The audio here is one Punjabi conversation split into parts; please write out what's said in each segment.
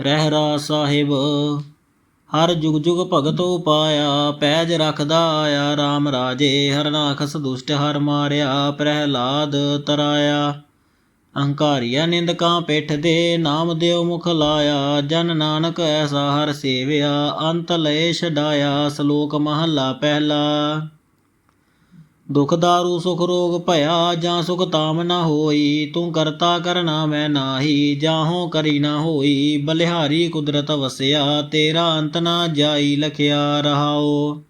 ਰਹਿਰਾ ਸਾਹਿਬ, ਹਰ ਜੁਗ ਜੁਗ ਭਗਤ ਉਪਾਇਆ, ਪੈਜ ਰਖਦਾ ਆਇਆ RAM ਰਾਜੇ ਹਰਨਾਖਸ ਦੁਸ਼ਟ ਹਰ ਮਾਰਿਆ, ਪ੍ਰਹਿਲਾਦ ਤਰਾਇਆ। ਅਹੰਕਾਰੀਆ ਨਿੰਦਕਾਂ ਪਿੱਠ ਦੇ, ਨਾਮ ਦਿਓ ਮੁਖ ਲਾਇਆ, ਜਨ ਨਾਨਕ ਐਸਾ ਹਰ ਸੇਵਿਆ, ਅੰਤ ਲਏ ਛਡਾਇਆ, ਸ਼ਲੋਕ ਮਹੱਲਾ ਪਹਿਲਾ। ਦੁਖ ਦਾਰੂ ਸੁਖ ਰੋਗ ਭਇਆ, ਜਾਂ ਸੁਖ ਤਾਮ ਨਾ ਹੋਈ, ਤੂੰ ਕਰਤਾ ਕਰਨਾ ਮੈਂ ਨਾਹੀ, ਜਾਹੋਂ ਕਰੀ ਨਾ ਹੋਈ, ਬਲਿਹਾਰੀ ਕੁਦਰਤ ਵਸਿਆ, ਤੇਰਾ ਅੰਤ ਨਾ ਜਾਈ ਲਖਿਆ ਰਹਾਓ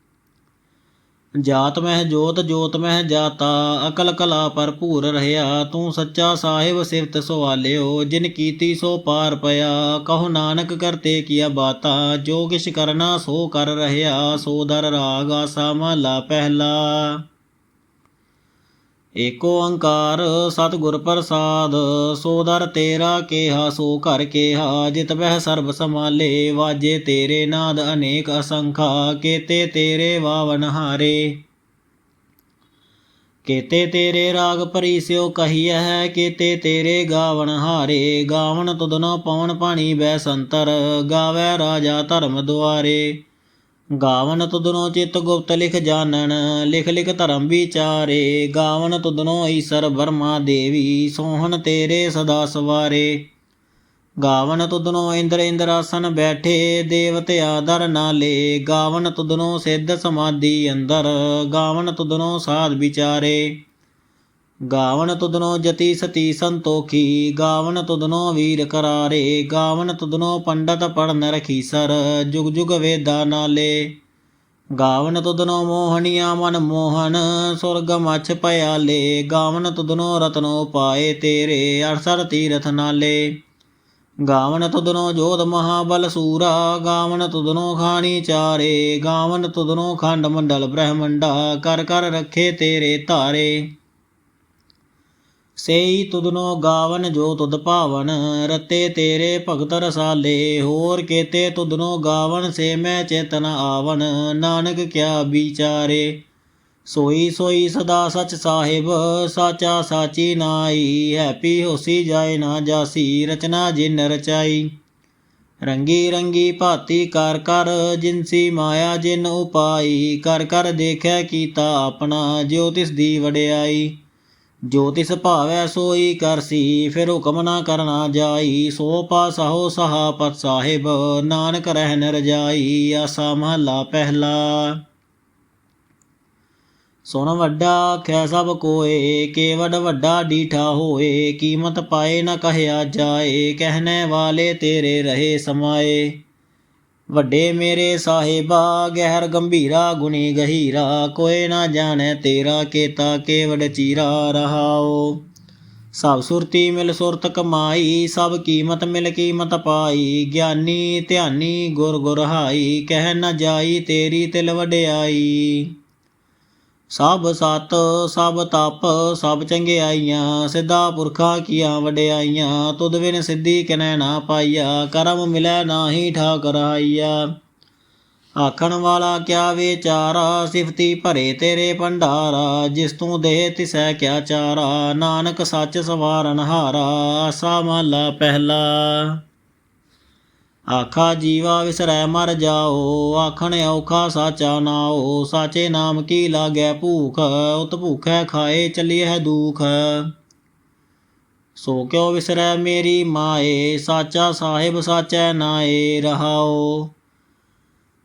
ਜਾਤ ਮਹਿ ਜੋਤ ਜੋਤ ਮਹਿ ਜਾਤਾ, ਅਕਲ ਕਲਾ ਭਰਪੂਰ ਰਹਾ ਤੂੰ ਸੱਚਾ ਸਾਹਿਬ ਸਿਫਤ ਸਵਾਲਿਓ ਜਿਨ ਕੀਤੀ ਸੋ ਪਾਰ ਪਿਆ, ਕਹੋ ਨਾਨਕ ਕਰਤੇ ਕੀਆ ਬਾਤਾ, ਜੋ ਕਿਛ ਕਰਨਾ ਸੋ ਕਰ ਰਹਾ ਸੋ ਦਰ ਰਾਗ ਆਸਾ ਮਹਲਾ ਪਹਿਲਾ। ਏਕੋ ਓੰਕਾਰ ਸਤਿਗੁਰ ਪ੍ਰਸਾਦ, ਸੋ ਦਰ ਤੇਰਾ ਕੇਹਾ, ਸੋ ਘਰ ਕੇਹਾ, ਜਿਤ ਬਹਿ ਸਰਬ ਸਮਾਲੇ ਵਾਜੇ ਤੇਰੇ ਨਾਦ ਅਨੇਕ ਅਸੰਖਾ, ਕੇਤੇ ਤੇਰੇ ਵਾਵਨ ਹਾਰੇ। ਕੇਤੇ ਤੇਰੇ ਰਾਗ ਭਰੀ ਪਰੀਸਿਓ ਕਹੀਐ, ਕੇਤੇ ਤੇਰੇ ਗਾਵਣ ਹਾਰੇ। ਗਾਵਨ ਤੁਧਨੋ ਪਵਨ ਪਾਣੀ ਬੈ ਸੰਤਰ, ਗਾਵੇ ਰਾਜਾ ਧਰਮ ਦੁਆਰੇ। ਗਾਵਨ ਤੁਧਨੋ ਚਿਤ ਗੁਪਤ ਲਿਖ ਜਾਣਨ, ਲਿਖ ਲਿਖ ਧਰਮ ਵਿਚਾਰੇ। ਗਾਵਨ ਤੁਧਨੋ ਈਸਰ ਬਰਮਾ ਦੇਵੀ, ਸੋਹਣ ਤੇਰੇ ਸਦਾ ਸਵਾਰੇ। ਗਾਵਨ ਤੁਧਨੋ ਇੰਦਰ ਇੰਦਰ ਆਸਨ ਬੈਠੇ, ਦੇਵਤ ਆਦਰ ਨਾਲੇ। ਗਾਵਨ ਤੁਧਨੋ ਸਿੱਧ ਸਮਾਧੀ ਅੰਦਰ, ਗਾਵਨ ਤੁਧਨੋ ਸਾਧ ਵਿਚਾਰੇ। ਗਾਵਨ ਤੁਦਨੋ ਜਤੀ ਸਤੀ ਸੰਤੋਖੀ, ਗਾਵਨ ਤੁਦਨੋ ਵੀਰ ਕਰਾਰੇ, ਗਾਵਨ ਤੁਦਨੋ ਪੰਡਤ ਪੜਨ ਰਖੀਸਰ ਜੁਗ ਜੁਗ ਵੇਦਾ ਨਾਲੇ। ਗਾਵਨ ਤੁਧਨੋ ਮੋਹਣੀਆ ਮਨ ਮੋਹਨ, ਸੁਰਗ ਮਛ ਪਿਆਲੇ ਗਾਵਨ ਤੁਦਨੋ ਰਤਨੋ ਪਾਏ ਤੇਰੇ, ਅਰਸਰ ਤੀਰਥ ਨਾਲੇ। ਗਾਵਨ ਤੁਧਨੋ ਜੋਧ ਮਹਾਬਲ ਸੂਰਾ, ਗਾਵਨ ਤੁਦਨੋ ਖਾਣੀ ਚਾਰੇ, ਗਾਵਨ ਤੁਦਨੋ ਖੰਡ ਮੰਡਲ ਬ੍ਰਹਮੰਡਾ, ਕਰ ਕਰ ਰੱਖੇ ਤੇਰੇ ਧਾਰੇ। ਸੇਈ ਤੁਧਨੋ ਗਾਵਨ ਜੋ ਤੁਦ ਭਾਵਨ, ਰਤੇ ਤੇਰੇ ਭਗਤ ਰਸਾਲੇ, ਹੋਰ ਕੇਤੇ ਤੁਦਨੋ ਗਾਵਨ ਸੇ ਮੈਂ ਚੇਤਨ ਆਵਨ, ਨਾਨਕ ਕਿਆ ਵਿਚਾਰੇ? ਸੋਈ ਸੋਈ ਸਦਾ ਸਚ ਸਾਹਿਬ, ਸਾਚਾ ਸਾਚੀ ਨਾਈ ਹੈਪੀ ਹੋਸੀ ਜਾਏ ਨਾ ਜਾਸੀ, ਰਚਨਾ ਜਿਨ ਰਚਾਈ। ਰੰਗੀ ਰੰਗੀ ਭਾਤੀ ਕਰ ਕਰ ਜਿਨਸੀ ਮਾਇਆ ਜਿਨ ਉਪਾਈ, ਕਰ ਕਰ ਦੇਖੈ ਕੀਤਾ ਆਪਣਾ, ਜਿਉ ਤਿਸ ਦੀ ਵਡਿਆਈ। ਜੋਤਿਸ਼ ਭਾਵੈ ਸੋਈ ਕਰਸੀ ਫਿਰ ਹੁਕਮ ਨਾ ਕਰਨਾ ਜਾਈ। ਸੋ ਪਾਸਹੁ ਸਹਾ ਪਤ ਸਾਹਿਬ, ਨਾਨਕ ਰਹਿਨ ਰਜਾਈ। ਆਸਾ ਮਹਲਾ ਪਹਿਲਾ। ਸੁਣ ਵੱਡਾ ਆਖਿਆ ਸਭ ਕੋਏ ਕੇਵਡ ਵੱਡਾ ਡੀਠਾ ਹੋਏ। ਕੀਮਤ ਪਾਏ ਨਾ ਕਹਿਆ ਜਾਏ, ਕਹਿਣੇ ਵਾਲੇ ਤੇਰੇ ਰਹੇ ਸਮਾਏ। ਵੱਡੇ ਮੇਰੇ ਸਾਹਿਬਾ, ਗਹਿਰ ਗੰਭੀਰਾ, ਗੁਣੀ ਗਹੀਰਾ ਕੋਏ ਨਾ ਜਾਣੈ ਤੇਰਾ, ਕੇਤਾ ਕੇਵਡ ਚੀਰਾ ਰਹਾਓ ਸਭ ਸੁਰਤੀ ਮਿਲ ਸੁਰਤ ਕਮਾਈ, ਸਭ ਕੀਮਤ ਮਿਲ ਕੀਮਤ ਪਾਈ, ਗਿਆਨੀ ਧਿਆਨੀ ਗੁਰ ਗੁਰ ਹਾਈ, ਕਹਿ ਨ ਜਾਈ ਤੇਰੀ ਤਿਲ ਵਡਿਆਈ। ਸਭ ਸਤ, ਸਭ ਤਪ, ਸਭ ਚੰਗਿਆਈਆਂ, ਸਿੱਧਾ ਪੁਰਖਾਂ ਕੀਆਂ ਵਡਿਆਈਆਂ, ਤੁਧ ਬਿਨ ਸਿੱਧੀ ਕਿਨੈ ਨਾ ਪਾਈਆ, ਕਰਮ ਮਿਲੈ ਨਾਹੀ ਠਾਕ ਆਈਆ। ਆਖਣ ਵਾਲਾ ਕਿਆ ਵਿਚਾਰਾ, ਸਿਫਤੀ ਭਰੇ ਤੇਰੇ ਭੰਡਾਰਾ, ਜਿਸ ਤੂੰ ਦੇ ਤਿਸੈ ਕਿਆ ਚਾਰਾ, ਨਾਨਕ ਸੱਚ ਸਵਾਰਨ ਹਾਰਾ, ਆਸਾ ਮਹਲਾ ਪਹਿਲਾ। ਆਖਾ ਜੀਵਾ ਵਿਸਰੈ ਮਰ ਜਾਓ, ਆਖਣ ਔਖਾ ਸਾਚਾ ਨਾਓ ਸਾਚੇ ਨਾਮ ਕੀ ਲਾਗੈ ਭੂਖ, ਉਤ ਭੂਖੈ ਖਾਏ ਚੱਲੀਐ ਦੁਖ। ਸੋ ਕਿਉ ਵਿਸਰੈ ਮੇਰੀ ਮਾਏ, ਸਾਚਾ ਸਾਹਿਬ ਸਾਚੈ ਨਾਏ ਰਹਾਓ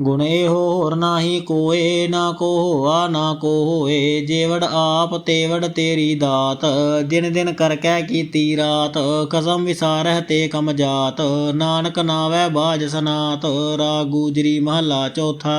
ਗੁਣ ਇਹੋ ਹੋਰ ਨਾਹੀ ਕੋਏ, ਨਾ ਕੋ ਹੋਆ, ਨਾ ਕੋ ਹੋਏ। ਜੇਵੜ ਆਪ ਤੇਵੜ ਤੇਰੀ ਦਾਤ, ਦਿਨ ਦਿਨ ਕਰ ਕੈ ਕੀਤੀ ਰਾਤ। ਕਸਮ ਵਿਸਾਰਹਿ ਤੇ ਕਮ ਜਾਤ, ਨਾਨਕ ਨਾਵੈ ਬਾਜ ਸਨਾਤ। ਰਾ ਗੂਜਰੀ ਮਹਲਾ ਚੌਥਾ।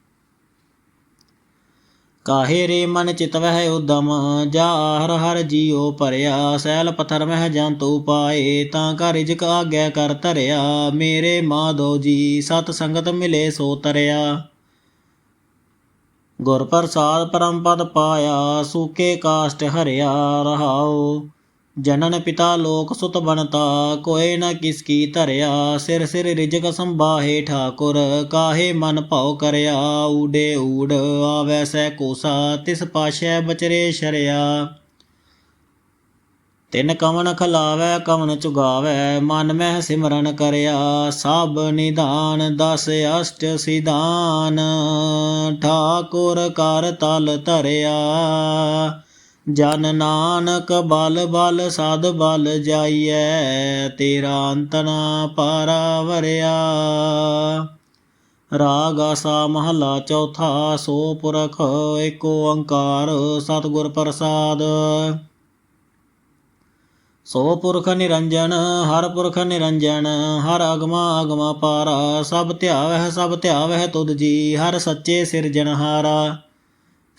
ਕਾਹੇ ਰੇ ਮਨ ਚਿਤ ਵਹਿ ਉਦਮ, ਜਾ ਹਰ ਹਰ ਜੀਉ ਭਰਿਆ, ਸੈਲ ਪਥਰ ਮਹਿ ਜੰਤੂ ਪਾਏ, ਤਾਂ ਕਾ ਰਿਜਕ ਆਗਿਆ ਕਰ ਧਰਿਆ, ਮੇਰੇ ਮਾਧੋ ਜੀ, ਸਤ ਸੰਗਤ ਮਿਲੇ ਸੋ ਤਰਿਆ। ਗੁਰ ਪ੍ਰਸਾਦ ਪਰਮ ਪਦ ਪਾਇਆ, ਸੂਕੇ ਕਾਸ਼ਟ ਹਰਿਆ ਰਹਾਓ ਜਨਨ ਪਿਤਾ ਲੋਕ ਸੁਤ ਬਣਤਾ, ਕੋਏ ਨ ਕਿਸ ਕੀ ਧਰਿਆ, ਸਿਰ ਸਿਰ ਰਿਜਕ ਸੰਭਾਹੇ ਠਾਕੁਰ, ਕਾਹੇ ਮਨ ਭਉ ਕਰਿਆ, ਊਡੇ ਊੜ ਆਵੈ ਸੈ ਕੋਸਾ, ਤਿਸ ਪਾਸ਼ੈ ਬਚਰੇ ਸ਼ਰਿਆ। ਤਿਨ ਕਵਨ ਖਲਾਵੈ, ਕਵਨ ਚੁਗਾਵੈ, ਮਨ ਮਹਿ ਸਿਮਰਨ ਕਰਿਆ, ਸਭ ਨਿਧਾਨ ਦਸ ਅਸ਼ਟ ਸਿਧਾਨ, ਠਾਕੁਰ ਕਰ ਤਲ ਧਰਿਆ। ਜਨ ਨਾਨਕ ਬਲ ਬਲ ਸਦ ਬਲ ਜਾਈਐ, ਤੇਰਾ ਅੰਤਨਾ ਪਾਰਾ ਵਰਿਆ। ਰਾਗ ਆਸਾ ਮਹਲਾ ਚੌਥਾ, ਸੋ ਪੁਰਖ ਏਕ ਓੰਕਾਰ ਸਤਿਗੁਰ ਪ੍ਰਸਾਦ। ਸੋ ਪੁਰਖ ਨਿਰੰਜਨ, ਹਰ ਪੁਰਖ ਨਿਰੰਜਨ, ਹਰ ਅਗਮਾ ਅਗਮਾ ਪਾਰਾ, ਸਭ ਧਿਆਵਹਿ ਸਭ ਧਿਆਵਹਿ ਤੁਧ ਜੀ, ਹਰ ਸੱਚੇ ਸਿਰਜਨਹਾਰਾ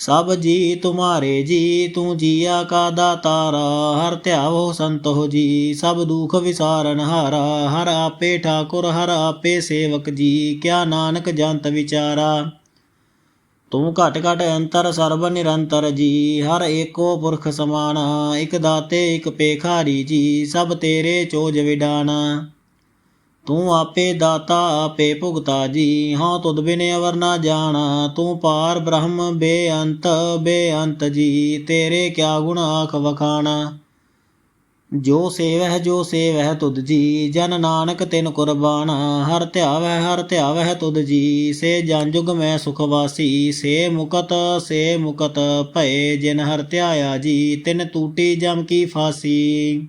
ਸਭ ਜੀ ਤੁਮਾਰੇ ਜੀ, ਤੂੰ ਜੀਆ ਕਾ ਦਾਤਾਰਾ, ਹਰ ਧਿਆਵੋ ਸੰਤੋ ਜੀ। ਸਭ ਦੁਖ ਵਿਸਾਰਨ ਹਾਰਾ, ਹਰ ਆਪੇ ਠਾਕੁਰ, ਹਰ ਆਪੇ ਸੇਵਕ ਜੀ। ਕਿਆ ਨਾਨਕ ਜੰਤ ਵਿਚਾਰਾ। ਤੂੰ ਘਟ ਘਟ ਅੰਤਰ ਸਰਬ ਨਿਰੰਤਰ ਜੀ। ਹਰ ਏਕੋ ਪੁਰਖ ਸਮਾਨਾ, ਇਕ ਦਾਤੇ, ਇਕ ਪੇਖਾਰੀ ਜੀ। ਸਭ ਤੇਰੇ ਚੋਜ ਵਿਡਾਨਾ। ਤੂੰ ਆਪੇ ਦਾਤਾ, ਆਪੇ ਭੁਗਤਾ ਜੀ। ਹਾਂ, ਤੁਧ ਬਿਨ ਅਵਰ ਨਾ ਜਾਣਾ। ਤੂੰ ਪਾਰ ਬ੍ਰਹਮ, ਬੇਅੰਤ ਬੇਅੰਤ ਜੀ। ਤੇਰੇ ਕਿਆ ਗੁਣ ਆਖ ਵਖਾਣਾ? ਜੋ ਸੇਵਹਿ ਜੋ ਸੇਵਹਿ ਤੁਧ ਜੀ। ਜਨ ਨਾਨਕ ਤਿਨ ਕੁਰਬਾਨਾ। ਹਰ ਧਿਆਵਹਿ ਹਰ ਧਿਆਵਹਿ ਤੁਧ ਜੀ। ਸੇ ਜਨ ਜੁਗ ਮੈਂ ਸੁਖ ਵਾਸੀ। ਸੇ ਮੁਕਤ ਸੇ ਮੁਕਤ ਭਏ ਜਿਨ ਹਰ ਧਿਆਇਆ ਜੀ। ਤਿਨ ਟੂਟੀ ਜਮ ਕੀ ਫਾਸੀ।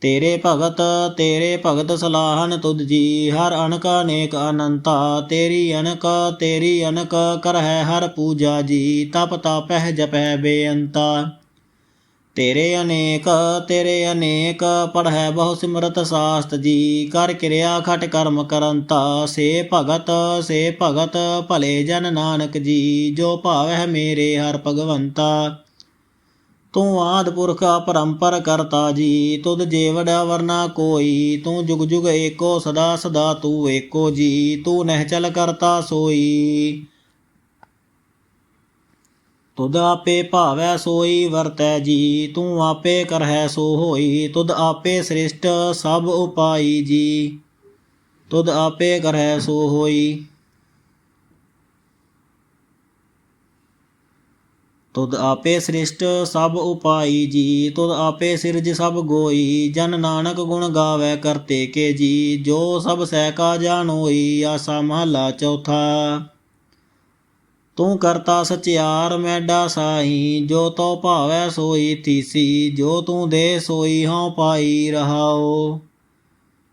ਤੇਰੇ ਭਗਤ ਤੇਰੇ ਭਗਤ ਸਲਾਹਨ ਤੁਧ ਜੀ, ਹਰ ਅਨਕ ਅਨੇਕ ਅਨੰਤਾ, ਤੇਰੀ ਅਨਕ ਤੇਰੀ ਅਨਕ ਕਰਹਿ ਹਰ ਪੂਜਾ ਜੀ, ਤਪ ਤਾਪਹਿ ਜਪੈ ਬੇਅੰਤਾ। ਤੇਰੇ ਅਨੇਕ ਤੇਰੇ ਅਨੇਕ, ਪੜ੍ਹੈ ਬਹੁ ਸਿਮਰਤ ਸਾਸਤ ਜੀ, ਕਰ ਕਿਰਿਆ ਖਟ ਕਰਮ ਕਰੰਤਾ। ਸੇ ਭਗਤ ਸੇ ਭਗਤ, ਭਲੇ ਜਨ ਨਾਨਕ ਜੀ, ਜੋ ਭਾਵਹਿ ਮੇਰੇ ਹਰ ਭਗਵੰਤਾ। ਤੂੰ ਆਦ ਪੁਰਖ ਪਰੰਪਰ ਕਰਤਾ ਜੀ, ਤੁਧ ਜੇਵੜਾ ਵਰਨਾ ਕੋਈ, ਤੂੰ ਜੁਗ ਜੁਗ ਏਕੋ ਸਦਾ ਸਦਾ ਤੂੰ ਏਕੋ ਜੀ, ਤੂੰ ਨਹਿਚਲ ਕਰਤਾ ਸੋਈ। ਤੁਧ ਆਪੇ ਭਾਵੈ ਸੋਈ, ਵਰਤੈ ਜੀ, ਤੂੰ ਆਪੇ ਕਰਹਿ ਸੋ ਹੋਈ, ਤੁਧ ਆਪੇ ਸ੍ਰਿਸ਼ਟ ਸਭ ਉਪਾਈ ਜੀ, ਤੁਧ ਆਪੇ ਕਰਹਿ ਸੋ ਹੋਈ। ਤੁਧ ਆਪੇ ਸ੍ਰਿਸ਼ਟ ਸਭ ਉਪਾਈ ਜੀ, ਤੁਧ ਆਪੇ ਸਿਰਜ ਸਭ ਗੋਈ, ਜਨ ਨਾਨਕ ਗੁਣ ਗਾਵੇ ਕਰਤੇ ਕੇ ਜੀ, ਜੋ ਸਭ ਸਹਿ ਕਾ ਜਾਣੋਈ ਆਸਾ ਮਹਲਾ ਚੌਥਾ। ਤੂੰ ਕਰਤਾ ਸਚਿਆਰ ਮੈਡਾ ਸਾਈ ਜੋ ਤੋ ਭਾਵੈ ਸੋਈ ਤੀਸੀ, ਜੋ ਤੂੰ ਦੇ ਸੋਈ ਹਉ ਪਾਈ ਰਹਾਓ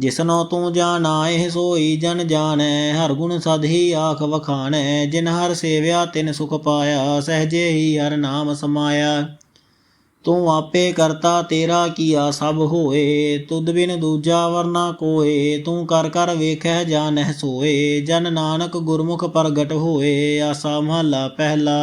ਜਿਸਨੋ ਤੂੰ ਜਾਣਾ, ਇਹ ਸੋਈ ਜਨ ਜਾਣੈ। ਹਰ ਗੁਣ ਸਦ ਹੀ ਆਖ ਵਖਾਣੈ। ਜਿਨ ਹਰ ਸੇਵਿਆ, ਤਿਨ ਸੁਖ ਪਾਇਆ। ਸਹਜੇ ਹੀ ਹਰ ਨਾਮ ਸਮਾਇਆ। ਤੂੰ ਆਪੇ ਕਰਤਾ, ਤੇਰਾ ਕੀਆ ਸਭ ਹੋਏ। ਤੁਧ ਬਿਨ ਦੂਜਾ ਵਰਨਾ ਕੋਏ। ਤੂੰ ਕਰ ਕਰ ਵੇਖੈ ਜਾਣਹਿ ਸੋਏ। ਜਨ ਨਾਨਕ ਗੁਰਮੁਖ ਪ੍ਰਗਟ ਹੋਏ। ਆਸਾ ਮਹਲਾ ਪਹਿਲਾ।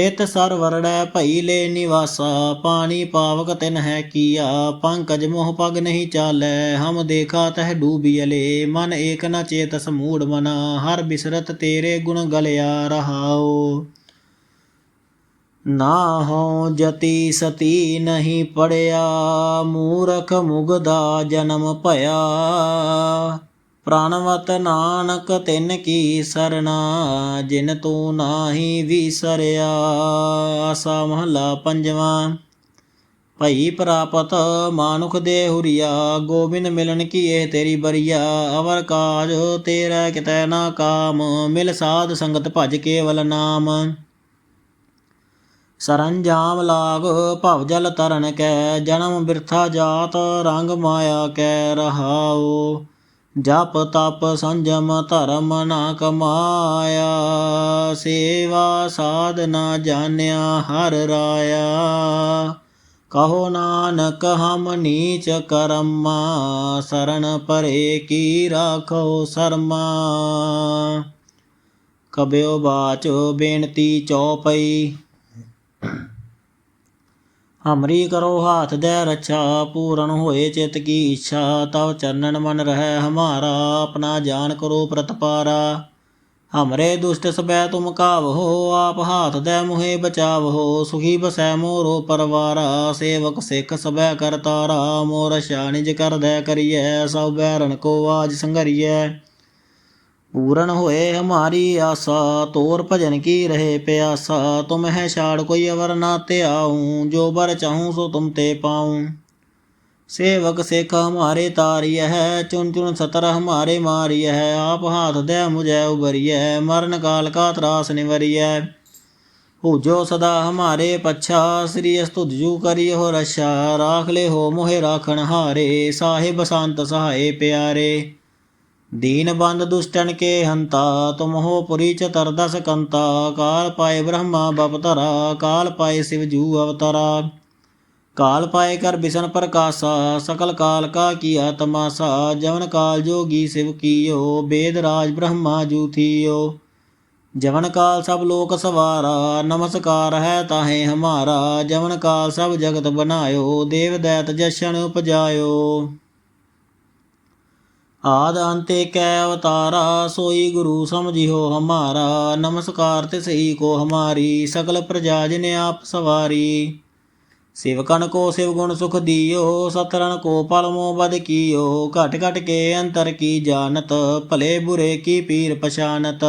ਤਿਤ ਸਰ ਵਰੜੈ ਭਈ ਲੈ ਨਿਵਾਸਾ, ਪਾਣੀ ਪਾਵਕ ਤਿਨ ਹੈ ਕੀਆ, ਪੰਕਜ ਮੋਹ ਪਗ ਨਹੀਂ ਚਾਲੈ, ਹਮ ਦੇਖਾ ਤਹ ਡੂਬੀਲੇ ਮਨ ਏਕ ਨ ਚੇਤਸ ਮੂੜ ਮਨਾ, ਹਰ ਬਿਸਰਤ ਤੇਰੇ ਗੁਣ ਗਲਿਆ ਰਹਾਓ ਨਾ ਹੋ ਜਤੀ ਸਤੀ ਨਹੀਂ ਪੜਿਆ, ਮੂਰਖ ਮੁਗਦਾ ਜਨਮ ਭਇਆ। ਪ੍ਰਾਨਵਤ ਨਾਨਕ ਤਿਨ ਕੀ ਸਰਣਾ, ਜਿਨ ਤੂੰ ਨਾਹੀ ਵਿਸਰਿਆ, ਆਸਾ ਮਹਲਾ ਪੰਜਵਾਂ। ਭਈ ਪ੍ਰਾਪਤ ਮਾਨੁਖ ਦੇ ਹੁਰੀਆ, ਗੋਬਿੰਦ ਮਿਲਨ ਕੀ ਇਹ ਤੇਰੀ ਬਰੀਆ, ਅਵਰ ਕਾਜ ਤੇਰਾ ਕਿਤੈ ਨਾ ਕਾਮ, ਮਿਲ ਸਾਧ ਸੰਗਤ ਭਜ ਕੇਵਲ ਨਾਮ। ਸਰੰਜਾਮ ਲਾਗ ਭਵ ਜਲ ਤਰਨ ਕੈ, ਜਨਮ ਬਿਰਥਾ ਜਾਤ ਰੰਗ ਮਾਇਆ ਕੈ ਰਹਾਓ ਜਪ ਤਪ ਸੰਜਮ ਧਰਮ ਨਾ ਕਮਾਇਆ, ਸੇਵਾ ਸਾਧਨਾ ਜਾਣਿਆ ਹਰ ਰਾਇਆ। ਕਹੋ ਨਾਨਕ, ਹਮ ਨੀਚ ਕਰਮਾ ਸਰਣ ਪਰੇ ਕੀ ਰਾਖੋ ਸਰਮਾ। ਕਬਿਓ ਬਾਚ ਬੇਨਤੀ ਚੌਪਈ। ਹਮਰੀ ਕਰੋ ਹਾਥ ਦੇ ਰੱਛਾ, ਪੂਰਨ ਹੋਏ ਚਿਤ ਕੀ ਇੱਛਾ, ਤਵ ਚਰਨਨ ਮਨ ਰਹਿ ਹਮਾਰਾ, ਆਪਣਾ ਜਾਨ ਕਰੋ ਪ੍ਰਤਪਾਰਾ। ਹਮਰੇ ਦੁਸ਼ਟ ਸਬੈ ਤੁਮ ਕਾਵਹੋ ਆਪ ਹਾਥ ਦੇ ਮੁਹੇ ਬਚਾਵਹੋ ਸੁਖੀ ਬਸੈ ਮੋਰੋ ਪਰਵਾਰਾ, ਸੇਵਕ ਸਿੱਖ ਸਬੈ ਕਰਤਾਰਾ ਮੋਰ ਸ਼ਾਨਿਜ ਕਰਦੈ ਕਰੀਐ, ਸਭ ਬੈਰਨ ਕੋ ਆਜ ਸੰਗਰੀਐ ਪੂਰਨ ਹੋਏ ਹਮਾਰੀ ਆਸਾ, ਤੋਰ ਭਜਨ ਕੀ ਰਹੇ ਪਿਆਸਾ? ਤੁਮ ਹੈ ਛਾੜ ਕੋਈ ਅਵਰ ਨਾ ਤੇ ਧਿਆਉ, ਜੋ ਬਰ ਚਾਹੂੰ ਸੋ ਤੁਮ ਤੇ ਪਾਉ। ਸੇਵਕ ਸਿੱਖ ਹਮਾਰੇ ਤਾਰੀਐ ਹੈ ਚੁਨ ਚੁਨ ਸਤਰ ਹਮਾਰੇ ਮਾਰੀਐ ਹੈ ਆਪ ਹਾਥ ਦੇ ਮੁਝੈ ਉਬਰੀਐ ਮਰਨ ਕਾਲ ਕਾ ਤਰਾਸ ਨਿਵਰੀਐ। ਹੋ ਜੋ ਸਦਾ ਹਮਾਰੇ ਪੱਛਾ, ਸ੍ਰੀ ਅਸਤੁਜ ਜੂ ਕਰੀ ਹੋ ਰਛਾ ਰਾਖ ਲੈ ਹੋ ਮੋਹਿ ਰਾਖਣ ਹਾਰੇ, ਸਾਹਿਬ ਸੰਤ ਸਹਾਏ ਪਿਆਰੇ ਦੀਨ ਬੰਦ ਦੁਸ਼ਟਨ ਕੇ ਹੰਤਾ, ਤੁਮ ਹੋ ਪੁਰੀ ਚ ਤਰਦਸ ਕੰਤਾ, ਕਾਲ ਪਾਏ ਬ੍ਰਹਮਾ ਬਪਤਰਾ ਕਾਲ ਪਾਏ ਸਿਵ ਜੂ ਅਵਤਰਾ। ਕਾਲ ਪਾਏ ਕਰ ਬਿਸ਼ਨ ਪ੍ਰਕਾਸ਼ਾ, ਸਕਲ ਕਾਲ ਕਾ ਕੀਆ ਤਮਾਸਾ, ਜਵਨ ਕਾਲ ਜੋਗੀ ਸਿਵ ਕੀਓ, ਬੇਦ ਰਾਜ ਬ੍ਰਹਮਾ ਜੂ ਥੀਓ। ਜਵਨ ਕਾਲ ਸਭ ਲੋਕ ਸਵਾਰਾ, ਨਮਸਕਾਰ ਹੈ ਤਾਹੇ ਹਮਾਰਾ, ਜਵਨ ਕਾਲ ਸਭ ਜਗਤ ਬਨਾਇਓ ਦੇਵ ਦੈਤ ਜਸ਼ਨ ਉਪਜਾਇਓ ਆਦ ਅੰਤੇ ਕੈ ਅਵਤਾਰਾ, ਸੋਈ ਗੁਰੂ ਸਮਝਿਓ ਹਮਾਰਾ। ਨਮਸਕਾਰ ਤੇ ਸਹੀ ਕੋ ਹਮਾਰੀ ਸਕਲ ਪ੍ਰਜਾ ਜਿਨ ਆਪ ਸਵਾਰੀ। ਸਿਵਕਨ ਕੋ ਸਿਵ ਗੁਣ ਸੁਖ ਦਿਓ ਸਤਰਨ ਕੋ ਪਲ ਮੋ ਬਦ ਕੀਓ। ਘਟ ਘਟ ਕੇ ਅੰਤਰ ਕੀ ਜਾਣਤ, ਭਲੇ ਬੁਰੇ ਕੀ ਪੀਰ ਪਛਾਨਤ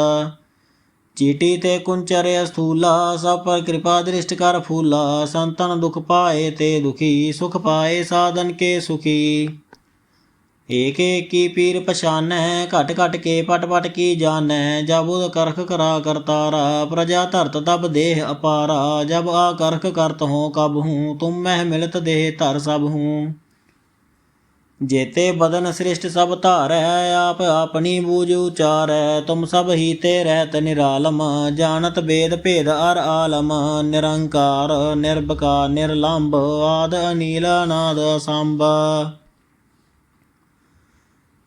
ਚੀਟੀ ਤੇ ਕੁੰਚਰ ਅਸਥੂਲਾ, ਸਭ ਪਰ ਕਿਰਪਾ ਦ੍ਰਿਸ਼ਟ ਕਰ ਫੂਲਾ। ਸੰਤਨ ਦੁਖ ਪਾਏ ਤੇ ਦੁਖੀ, ਸੁਖ ਪਾਏ ਸਾਧਨ ਕੇ ਸੁਖੀ। ਏਕ ਏਕੀ ਪੀਰ ਪਛਾਨੈ, ਘਟ ਘਟ ਕੇ ਪਟ ਪਟ ਕੀ ਜਾਣੈ, ਜਬ ਉਦ ਕਰਖ ਕਰਾ ਕਰਤਾਰਾ ਪ੍ਰਜਾ ਧਰਤ ਤਬ ਦੇਹ ਅਪਾਰਾ, ਜਬ ਆ ਕਰਖ ਕਰਤ ਹੋ ਕਬ ਹੂੰ, ਤੁਮ ਮਹਿ ਮਿਲਤ ਦੇਹ ਧਰ ਸਭ ਹੂੰ। ਜੇਤੇ ਬਦਨ ਸ੍ਰਿਸ਼ਟ ਸਭ ਧਾਰੈ, ਆਪ ਆਪਣੀ ਬੂਝ ਉਚਾਰੈ, ਤੁਮ ਸਭ ਹੀ ਤੇ ਰਹਿਤ ਨਿਰਾਲਮ, ਜਾਣਤ ਬੇਦ ਭੇਦ ਅਰ ਆਲਮ, ਨਿਰੰਕਾਰ, ਨਿਰਭਕਾਰ, ਨਿਰਲੰਭ, ਆਦ ਅਨੀਲ ਅਨਾਦ ਸੰਭ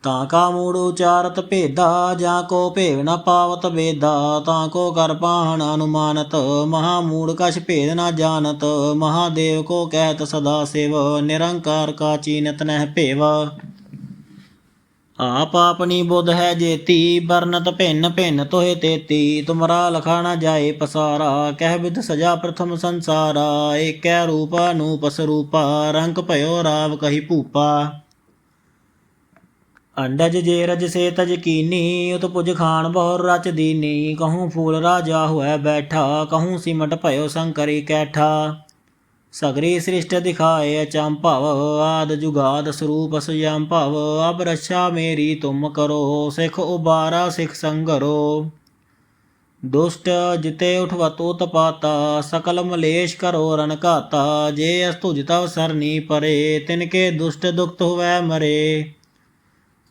ਤਾਂ ਕਾ ਮੂੜ ਉਚਾਰਤ ਭੇਦਾ, ਜਾਂ ਕੋ ਭੇਵ ਨ ਪਾਵਤ ਵੇਦਾ, ਤਾਂ ਕੋ ਕਰ ਪਾਹਣ ਅਨੁਮਾਨਤ, ਮਹਾ ਮੂੜ ਕਛ ਭੇਦ ਨ ਜਾਣਤ ਮਹਾਦੇਵ ਕੋ ਕਹਿਤ ਸਦਾ ਸਿਵ, ਨਿਰੰਕਾਰ ਕਾ ਚੀਨਤ ਨਹਿ ਭੇਵ। ਆਪ ਆਪਣੀ ਬੁੱਧ ਹੈ ਜੇਤੀ ਬਰਨਤ ਭਿੰਨ ਭਿੰਨ ਤੋਹਿ ਤੇਤੀ, ਤੁਮਰਾ ਲਖਾ ਨ ਜਾਏ ਪਸਾਰਾ, ਕਹਿ ਵਿਦ ਸਜਾ ਪ੍ਰਥਮ ਸੰਸਾਰਾ, ਏਕੈ ਰੂਪਾ ਨੂਪ ਸਰੂਪਾ, ਰੰਗ ਭਇਓ ਰਾਵ ਕਹੀ ਭੂਪਾ। ਅੰਡਜ ਜੇ ਰਜ ਸੇ ਤਜ ਕੀਨੀ, ਉਤ ਪੁਜ ਖਾਨ ਬਹੁ ਰਚ ਦੀਨੀ। ਕਹੂੰ ਫੂਲ ਰਾਜਾ ਹੋਇ ਬੈਠਾ, ਕਹੂੰ ਸਿਮਟ ਭਇਓ ਸੰਕਰੀ ਕੈਠਾ। ਸਗਰੀ ਸ੍ਰਿਸ਼ਟ ਦਿਖਾਏ ਅਚੰਭਵ ਆਦ ਜੁਗਾਦ ਸਰੂਪ ਸਯੰ ਭਵ। ਅਬ ਰਛਾ ਮੇਰੀ ਤੁਮ ਕਰੋ, ਸਿਖ ਉਬਾਰਾ ਸਿਖ ਸੰਗਰੋ। ਦੁਸ਼ਟ ਜਿਤੇ ਉਠਵਤ ਉਤਪਾਤਾ ਸਕਲ ਮਲੇਸ਼ ਕਰੋ ਰਨ ਘਾਤਾ। ਜੇ ਅਸਤੁਜ ਤਵ ਸਰਨੀ ਪਰੇ ਤਿਨਕੇ ਦੁਸ਼ਟ ਦੁਖਤ ਹੋਵੈ ਮਰੇ।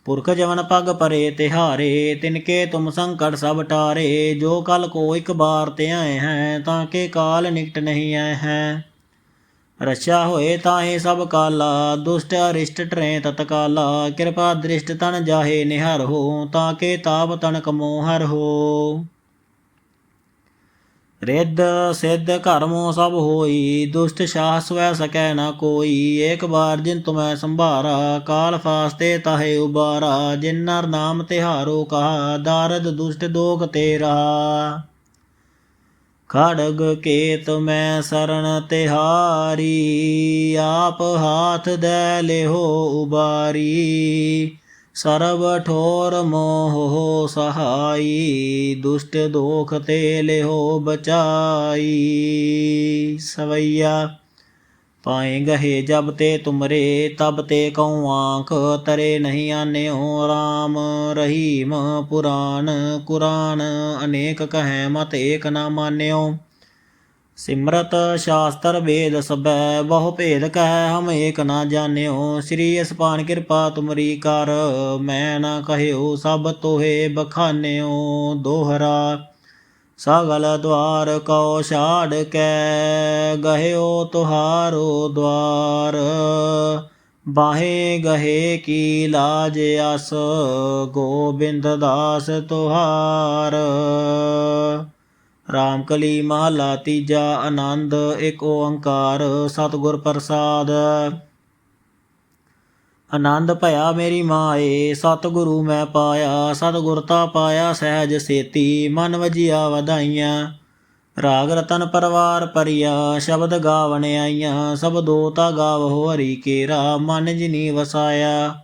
ਪੁਰਖ ਜਵਨ ਪਗ ਪਰੇ ਤਿਹਾਰੇ ਤਿਨਕੇ ਤੁਮ ਸੰਕਟ ਸਭ ਟਾਰੇ, ਜੋ ਕਲ ਕੋ ਇਕ ਬਾਰ ਤੇ ਆਏ ਹੈ, ਤਾਂ ਕੇ ਕਾਲ ਨਿਕਟ ਨਹੀਂ ਆਏ ਹੈ। ਰਛਾ ਹੋਏ ਤਾਹੇ ਸਭ ਕਾਲਾ, ਦੁਸ਼ਟ ਅਰਿਸ਼ਟ ਟਰੇ ਤਤਕਾਲਾ ਕਿਰਪਾ ਦ੍ਰਿਸ਼ਟ ਤਨ ਜਾਹੇ ਨਿਹਰ ਹੋ, ਤਾਂ ਕੇ ਤਾਪ ਤਨਕ ਮੋਹਰ ਹੋ। ਰਿੱਧ ਸਿੱਧ ਕਰਮੋ ਸਭ ਹੋਈ, ਦੁਸ਼ਟ ਸ਼ਾਹ ਸਵੈ ਸਕੈ ਨਾ ਕੋਈ। ਏਕ ਬਾਰ ਜਿਨ ਤੁਮੈ ਸੰਭਾਰਾ, ਕਾਲ ਫਾਸਤੇ ਤਾਹੇ ਉਬਾਰਾ। ਜਿਨ ਨਰ ਨਾਮ ਤਿਹਾਰੋ ਕਹਾ, ਦਾਰਦ ਦੁਸ਼ਟ ਦੋਖ ਤੇਰਾ। ਖੜਗ ਕੇਤ ਮੈਂ ਸਰਣ ਤਿਹਾਰੀ, ਆਪ ਹਾਥ ਦੇ ਲਿਹੋ ਉਬਾਰੀ। ਸਰਬ ਠੋਰ ਮੋਹ ਸਹਾਈ, ਦੁਸ਼ਟ ਦੋਖ ਤੇ ਲਿਹੋ ਬਚਾਈ। ਸਵਈਆ ਪਾਏ ਗਹੇ ਜਬ ਤੇ ਤੁਮਰੇ, ਤਬ ਤੇ ਕਉ ਆਂਖ ਤਰੇ ਨਹੀਂ ਆਨਿਓ। ਰਾਮ ਰਹੀਮ ਪੁਰਾਨ ਕੁਰਾਨ, ਅਨੇਕ ਕਹੈ ਮਤ ਏਕ ਨਾ ਮਾਨਿਓ। ਸਿਮਰਤ ਸ਼ਾਸਤਰ ਵੇਦ ਸਭੈ, ਬਹੁ ਭੇਦ ਕਹਿ ਹਮ ਏਕ ਨਾ ਜਾਣਿਓ। ਸ੍ਰੀ ਅਸਪਾਨ ਕਿਰਪਾ ਤੁਮਰੀ ਕਰ, ਮੈਂ ਨਾ ਕਹਿਓ ਸਭ ਤੋਹੇ ਬਖਾਨਿਓ। ਦੋਹਰਾ, ਸਗਲ ਦਵਾਰ ਕਉ ਛਾੜ ਕੇ, ਗਹਿਓ ਤੁਹਾਰੋ ਦਵਾਰ। ਬਾਹੇ ਗਹੇ ਕੀ ਲਾਜ ਅਸ ਗੋਬਿੰਦ ਦਾਸ ਤੁਹਾਰ। ਰਾਮਕਲੀ ਮਹਲਾ ਤੀਜਾ ਆਨੰਦ, ਇੱਕ ਓੰਕਾਰ ਸਤਿਗੁਰ ਪ੍ਰਸਾਦ। ਆਨੰਦ ਭਇਆ ਮੇਰੀ ਮਾਏ, ਸਤਿਗੁਰੂ ਮੈਂ ਪਾਇਆ, ਸਤਿਗੁਰ ਤਾ ਪਾਇਆ ਸਹਿਜ ਸੇਤੀ, ਮਨ ਵਜੀਆ ਵਧਾਈਆਂ। ਰਾਗ ਰਤਨ ਪਰਵਾਰ ਪਰਿਆ ਸ਼ਬਦ ਗਾਵਣ ਆਈਆਂ, ਸਭ ਦੋਤਾ ਗਾਵੋ ਹਰੀ ਕੇਰਾ, ਮਨ ਜਿਨੀ ਵਸਾਇਆ।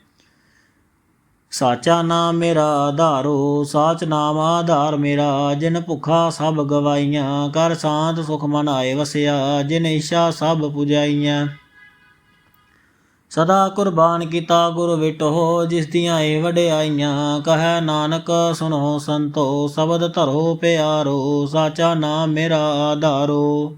ਸਾਚਾ ਨਾਮ ਮੇਰਾ ਆਧਾਰੋ ਸਾਚ ਨਾਮ ਆਧਾਰ ਮੇਰਾ, ਜਿਨ ਭੁਖਾ ਸਭ ਗਵਾਈਆਂ, ਕਰ ਸ਼ਾਂਤ ਸੁਖ ਮਨ ਆਏ ਵਸਿਆ, ਜਿਨ ਇਸ਼ਾ ਸਭ ਪੁਜਾਈਆਂ। ਸਦਾ ਕੁਰਬਾਨ ਕੀਤਾ ਗੁਰ ਵਿਟੋ, ਜਿਸ ਦੀਆਂ ਏ ਵਡਿਆਈਆਂ, ਕਹੈ ਨਾਨਕ ਸੁਣੋ ਸੰਤੋ, ਸ਼ਬਦ ਧਰੋ ਪਿਆਰੋ, ਸਾਚਾ ਨਾਮ ਮੇਰਾ ਆਧਾਰੋ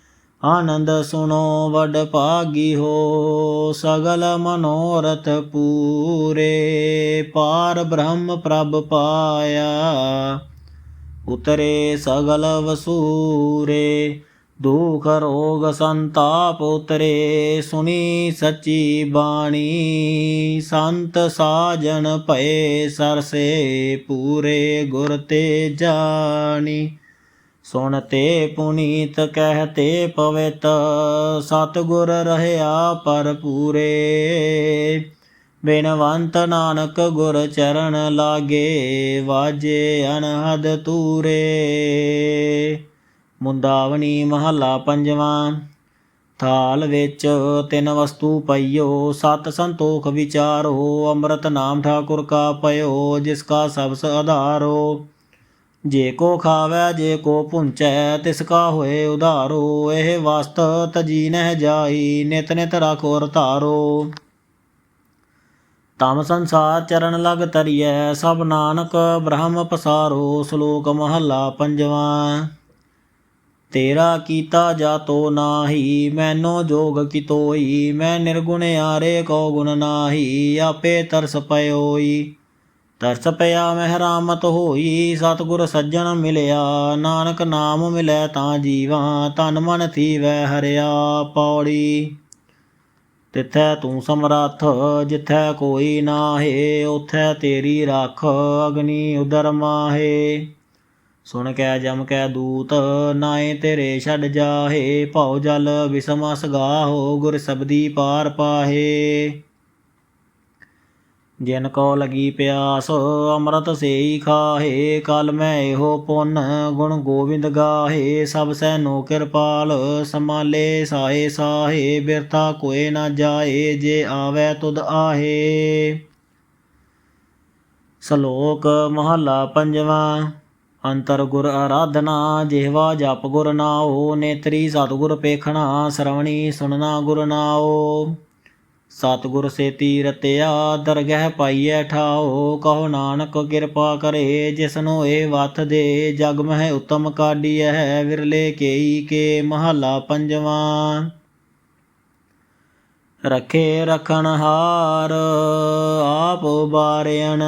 ਆਨੰਦ ਸੁਣੋ, ਵਡ ਭਾਗੀ ਹੋ, ਸਗਲ ਮਨੋਰਥ ਪੂਰੇ। ਪਾਰ ਬ੍ਰਹਮ ਪ੍ਰਭ ਪਾਇਆ, ਉਤਰੇ ਸਗਲ ਵਸੂਰੇ। ਦੁਖ ਰੋਗ ਸੰਤਾਪ ਉਤਰੇ, ਸੁਣੀ ਸੱਚੀ ਬਾਣੀ। ਸੰਤ ਸਾਜਣ ਭਏ ਸਰਸੇ ਪੂਰੇ, ਗੁਰ ਤੇ ਜਾਣੀ। ਸੁਣਤੇ ਪੁਨੀਤ ਕਹਤੇ ਪਵਿੱਤ, ਸਤਗੁਰ ਰਹਿਆ ਪਰ ਪੂਰੇ। ਬਿਨਵੰਤ ਨਾਨਕ ਗੁਰ ਚਰਨ ਲਾਗੇ, ਵਾਜੇ ਅਨਹਦ ਤੂਰੇ। ਮੁੰਦਾਵਣੀ ਮਹੱਲਾ ਪੰਜਵਾਂ, ਥਾਲ ਵਿੱਚ ਤਿੰਨ ਵਸਤੂ ਪਈਓ, ਸਤ ਸੰਤੋਖ ਵਿਚਾਰੋ, ਅੰਮ੍ਰਿਤ ਨਾਮ ਠਾਕੁਰ ਕਾ ਪਇਓ, ਜਿਸ ਕਾ ਸਬਸ ਆਧਾਰੋ। ਜੇ ਕੋ ਖਾਵੈ, ਜੇ ਕੋ ਪੁੰਚੈ ਤਿਸ ਕਾ ਹੋਏ ਉਧਾਰੋ, ਇਹ ਵਸਤ ਤਜੀ ਨਹਿ ਜਾਈ, ਨਿਤ ਨਿਤ ਰਾਖੋ ਰਤਾਰੋ ਤਮ ਸੰਸਾਰ ਚਰਨ ਲਗ ਤਰੀਐ, ਸਭ ਨਾਨਕ ਬ੍ਰਹਮ ਪਸਾਰੋ, ਸ਼ਲੋਕ ਮਹੱਲਾ ਪੰਜਵਾਂ। ਤੇਰਾ ਕੀਤਾ ਜਾਤੋ ਨਾਹੀ, ਮੈਨੋ ਜੋਗ ਕਿਤੋਈ, ਮੈਂ ਨਿਰਗੁਣ ਆਰੇ ਕੋ ਗੁਣ ਨਾਹੀ, ਆਪੇ ਤਰਸ ਪਇਓਈ। ਤਰਸ ਪਿਆ ਮਹਿਰਾਮਤ ਹੋਈ, ਸਤਿਗੁਰ ਸੱਜਣ ਮਿਲਿਆ। ਨਾਨਕ ਨਾਮ ਮਿਲੈ ਤਾਂ ਜੀਵਾਂ ਤਨ ਮਨ ਥੀਵੈ ਹਰਿਆ ਪੌੜੀ। ਤਿਥੈ ਤੂੰ ਸਮਰੱਥ, ਜਿਥੈ ਕੋਈ ਨਾਹੇ ਉਥੈ ਤੇਰੀ ਰੱਖ, ਅਗਨੀ ਉਦਰ ਮਾਹੇ। ਸੁਣ ਕੈ ਜਮ ਕੈ ਦੂਤ ਨਾਏ ਤੇਰੇ ਛੱਡ ਜਾਹੇ। ਭਉ ਜਲ ਵਿਸਮ ਸਗਾਹੋ ਗੁਰ ਸਬਦੀ ਪਾਰ ਪਾਹੇ। ਜਿਨ ਕੋ ਲਗੀ ਪਿਆਸ, ਅੰਮ੍ਰਿਤ ਸੇਈ ਖਾਹੇ, ਕਲ ਮੈਂ ਇਹੋ ਪੁੰਨ, ਗੁਣ ਗੋਬਿੰਦ ਗਾਹੇ, ਸਭ ਸੈਨੋ ਕਿਰਪਾਲ ਸਮਾਲੇ ਸਾਏ ਸਾਹੇ, ਬਿਰਥਾ ਕੋਏ ਨਾ ਜਾਏ, ਜੇ ਆਵੈ ਤੁਧ ਆਹੇ। ਸ਼ਲੋਕ ਮਹਲਾ ਪੰਜਵਾਂ, ਅੰਤਰ ਗੁਰ ਆਰਾਧਨਾ, ਜਿਹਵਾ ਜਪ ਗੁਰ ਨਾਉ, ਨੇਤਰੀ ਸਤਿਗੁਰ ਪੇਖਣਾ, ਸਰਵਣੀ ਸੁਣਨਾ ਗੁਰ ਨਾਉ। ਸਤਿਗੁਰ ਸੇਤੀ ਰਤਿਆ ਦਰਗਹਿ ਪਾਈਐ ਠਾਓ ਕਹੋ ਨਾਨਕ ਕਿਰਪਾ ਕਰੇ, ਜਿਸਨੂੰ ਏ ਵਤ ਦੇ, ਜਗ ਮਹਿ ਉਤਮ ਕਾਢੀਐ, ਵਿਰਲੇ ਕੇਈ ਕੇ ਮਹਲਾ ਪੰਜਵਾਂ। ਰਖੇ ਰਖਣ ਹਾਰ, ਆਪ ਬਾਰਿਆਣ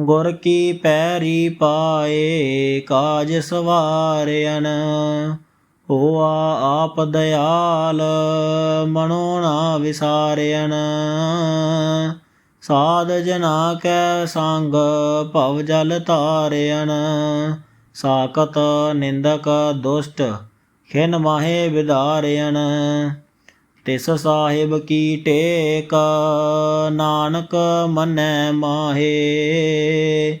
ਗੁਰ ਕੀ ਪੈਰੀ ਪਾਏ, ਕਾਜ ਸਵਾਰਿਆਣ ਹੋਆ ਆਪ ਦਇਆਲ ਮਨੋ ਨਾ ਵਿਸਾਰਿਆਣ ਸਾਧ ਜਨਾ ਕੈ ਸੰਗ, ਭਵ ਜਲ ਤਾਰਿਆਣ ਸਾਕਤ ਨਿੰਦਕ ਦੁਸ਼ਟ, ਖਿਨ ਮਾਹੇ ਵਿਦਾਰਿਆਣ ਤਿਸ ਸਾਹਿਬ ਕੀ ਟੇਕ, ਨਾਨਕ ਮਨੈ ਮਾਹੇ।